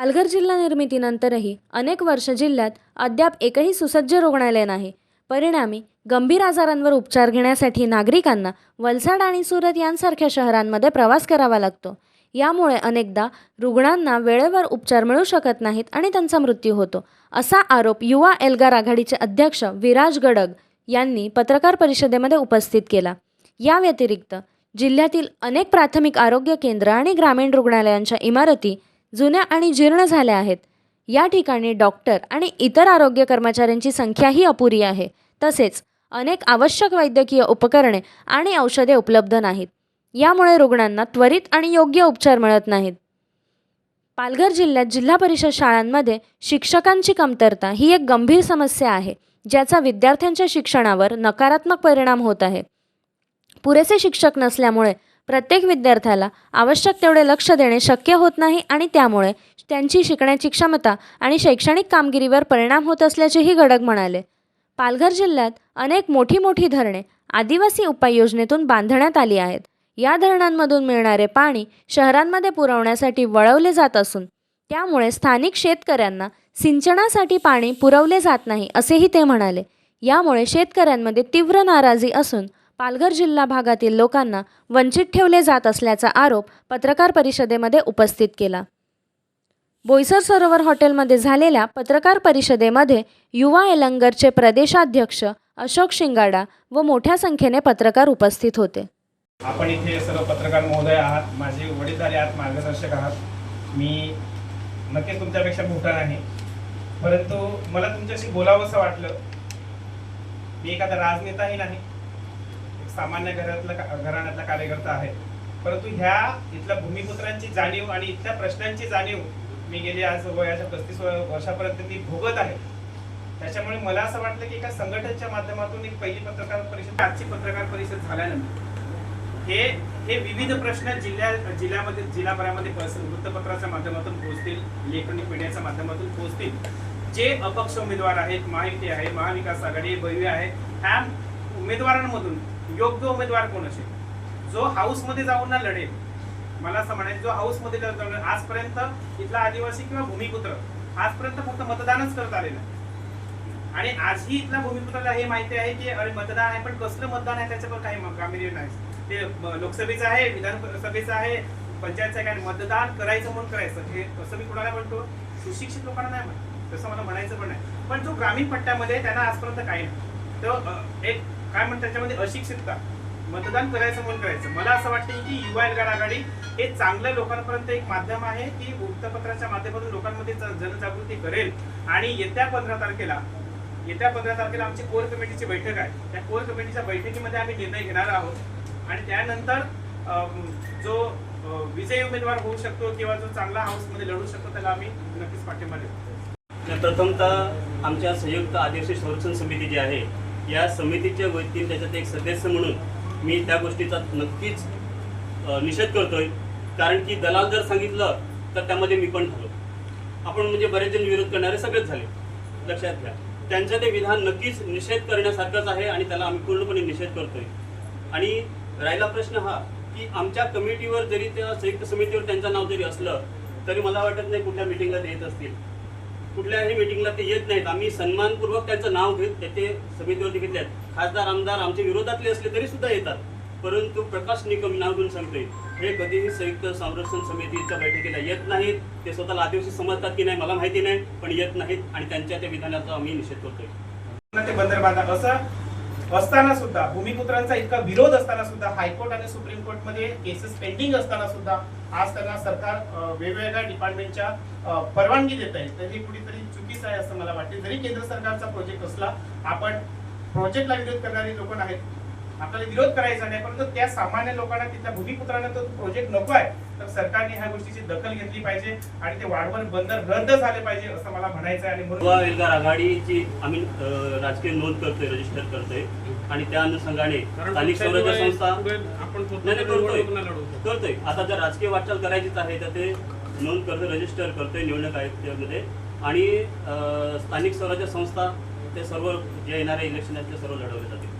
पालघर जिल्हा निर्मितीनंतरही अनेक वर्ष जिल्ह्यात अद्याप एकही सुसज्ज रुग्णालय नाही. परिणामी गंभीर आजारांवर उपचार घेण्यासाठी नागरिकांना वलसाड आणि सुरत यांसारख्या शहरांमध्ये प्रवास करावा लागतो. यामुळे अनेकदा रुग्णांना वेळेवर उपचार मिळू शकत नाहीत आणि त्यांचा मृत्यू होतो असा आरोप युवा एल्गार आघाडीचे अध्यक्ष विराज गडग यांनी पत्रकार परिषदेमध्ये उपस्थित केला. या व्यतिरिक्त जिल्ह्यातील अनेक प्राथमिक आरोग्य केंद्र आणि ग्रामीण रुग्णालयांच्या इमारती जुन्या आणि जीर्ण झाल्या आहेत. या ठिकाणी डॉक्टर आणि इतर आरोग्य कर्मचाऱ्यांची संख्याही अपुरी आहे. तसेच अनेक आवश्यक वैद्यकीय उपकरणे आणि औषधे उपलब्ध नाहीत. यामुळे रुग्णांना त्वरित आणि योग्य उपचार मिळत नाहीत. पालघर जिल्ह्यात जिल्हा परिषद शाळांमध्ये शिक्षकांची कमतरता ही एक गंभीर समस्या आहे ज्याचा विद्यार्थ्यांच्या शिक्षणावर नकारात्मक परिणाम होत आहे. पुरेसे शिक्षक नसल्यामुळे प्रत्येक विद्यार्थ्याला आवश्यक तेवढे लक्ष देणे शक्य होत नाही आणि त्यामुळे त्यांची शिकण्याची क्षमता आणि शैक्षणिक कामगिरीवर परिणाम होत असल्याचेही गडग म्हणाले. पालघर जिल्ह्यात अनेक मोठी मोठी धरणे आदिवासी उपाययोजनेतून बांधण्यात आली आहेत. या धरणांमधून मिळणारे पाणी शहरांमध्ये पुरवण्यासाठी वळवले जात असून त्यामुळे स्थानिक शेतकऱ्यांना सिंचनासाठी पाणी पुरवले जात नाही असेही ते म्हणाले. यामुळे शेतकऱ्यांमध्ये तीव्र नाराजी असून पालघर जिल्हा भागातील लोकांना वंचित ठेवले जात असल्याचा आरोप पत्रकार परिषदेमध्ये उपस्थित केला. बोईसर सरोवर हॉटेलमध्ये झालेल्या पत्रकार परिषदेमध्ये युवा एलंगरचे प्रदेशाध्यक्ष अशोक शिंगाडा व मोठ्या संख्येने पत्रकार उपस्थित होते. आपण इथे सर्व पत्रकार महोदय आहात माझे वडीलधारे आहात मार्गदर्शक आहात. मी नक्कीच तुमच्यापेक्षा मोठा नाही. परंतु मला तुमच्याशी बोलावंसं वाटलं. मी एखादा राजनेताही नाही. सामान्य घरातला घराण्यातला कार्यकर्ता आहे. परंतु ह्या इथल्या भूमिपुत्रांची जाणीव आणि इथल्या प्रश्नांची जाणीव मी गेली आज वयाच्या पस्तीस वर्षापर्यंत ती भोगत आहे. त्याच्यामुळे मला असं वाटलं की एका संघटनेच्या माध्यमातून एक पहिली पत्रकार परिषद आजची पत्रकार परिषद झाल्यानंतर हे हे विविध प्रश्न जिल्ह्या जिल्ह्यामध्ये जिल्हाभरामध्ये पस- वृत्तपत्राच्या माध्यमातून पोहोचतील इलेक्ट्रॉनिक मीडियाच्या माध्यमातून पोहोचतील. जे अपक्ष उमेदवार आहेत महायुती आहे महाविकास आघाडी भव्य आहे ह्या उमेदवारांमधून योग्य उमेदवार कोण असेल? जो हाऊसमध्ये जाऊन ना लढेल. मला असं म्हणायचं जो हाऊसमध्ये जाऊन आजपर्यंत इथला आदिवासी किंवा भूमिपुत्र आजपर्यंत फक्त मतदानच करत आलेला आणि आजही इथल्या भूमिपुत्राला हे माहिती आहे की अरे मतदान आहे पण कसलं मतदान आहे त्याच्यावर काही म- नाही. ते लोकसभेचं आहे विधानसभेचं आहे पंचायतचं आहे काय मतदान करायचं म्हणून करायचं. हे असं मी कुणाला म्हणतो? सुशिक्षित लोकांना नाही म्हणत. तसं मला म्हणायचं पण नाही. पण जो ग्रामीण पट्ट्यामध्ये त्यांना आजपर्यंत काही नाही. तर एक काय म्हणतात त्याच्यामध्ये? अशिक्षितता मतदान करायचं म्हणून करायचं. मला असं वाटतं की युवा एल्गार आघाडी हे चांगल्या लोकांपर्यंत एक माध्यम आहे की वृत्तपत्राच्या माध्यमातून लोकांमध्ये जनजागृती करेल. आणि येत्या पंधरा तारखेला येत्या पंधरा तारखेला आमची कोर कमिटीची बैठक आहे. त्या कोर कमिटीच्या बैठकीमध्ये आम्ही निर्णय घेणार आहोत. आणि त्यानंतर जो विजयी उमेदवार होऊ शकतो किंवा जो चांगला हाऊसमध्ये लढू शकतो त्याला आम्ही नक्कीच पाठिंबा देतो प्रथमतः आमच्या संयुक्त आदिवासी संरक्षण समिती जी आहे या समितीच्या वतीने त्याच्यात एक सदस्य म्हणून मी त्या गोष्टीचा नक्कीच निषेध करतोय. कारण की दलाल जर सांगितलं तर त्यामध्ये मी पण झालो. आपण म्हणजे बरेच जण विरोध करणारे सगळेच झाले. लक्षात घ्या. त्यांचं ते विधान नक्कीच निषेध करण्यासारखंच आहे आणि त्याला आम्ही पूर्णपणे निषेध करतोय. आणि राहिला प्रश्न हा की आमच्या कमिटीवर जरी त्या संयुक्त समितीवर त्यांचं नाव जरी असलं तरी मला वाटत नाही कुठल्या मिटिंगला येत असतील. कुठल्याही मिटिंगला ते येत नाहीत. आम्ही सन्मानपूर्वक त्यांचं नाव घेत त्याचे समितीवरती घेतले आहेत खासदार आमदार आमच्या विरोधातले असले तरी सुद्धा येतात. परंतु प्रकाश निकम नाव घेऊन सांगतोय हे कधीही संयुक्त संरक्षण समितीच्या बैठकीला येत नाहीत. ते स्वतःला आदिवासी समजतात की नाही मला माहिती नाही पण येत नाहीत आणि त्यांच्या त्या विधानाचा आम्ही निषेध करतोय. ते बंदर बांधा असं असताना सुद्धा भूमिपुत्रांचा इतका विरोध असताना सुद्धा हायकोर्ट आणि सुप्रीम कोर्टमध्ये केसेस पेंडिंग असताना सुद्धा आज त्यांना सरकार वेगवेगळ्या डिपार्टमेंटच्या परवानगी देत आहे. तर हे कुठेतरी चुकीचं आहे असं मला वाटते. जरी केंद्र सरकारचा प्रोजेक्ट असला आपण प्रोजेक्टला विरोध करणारी लोक नाहीत आपल्याला विरोध करायचा नाही परंतु त्या सामान्य लोकांना तिथल्या भूमिपुत्रांना तो प्रोजेक्ट नको आहे. तर सरकारने ह्या गोष्टीची दखल घेतली पाहिजे आणि ते वाढवण बंदर रद्द झाले पाहिजे असं मला म्हणायचं आहे आणि म्हणून युवा एल्गार आघाडीची आम्ही राजकीय नोंद करतोय रजिस्टर करतोय. आणि त्या अनुषंगाने स्थानिक स्वराज्य संस्था आपण करतोय. करतोय. आता जर राजकीय वाटचाल करायचीच आहे तर ते नोंद करतोय रजिस्टर करतोय निवडणूक आयोगामध्ये. आणि स्थानिक स्वराज्य संस्था ते सर्व जे येणारे इलेक्शन आहेत ते सर्व लढवले जातील.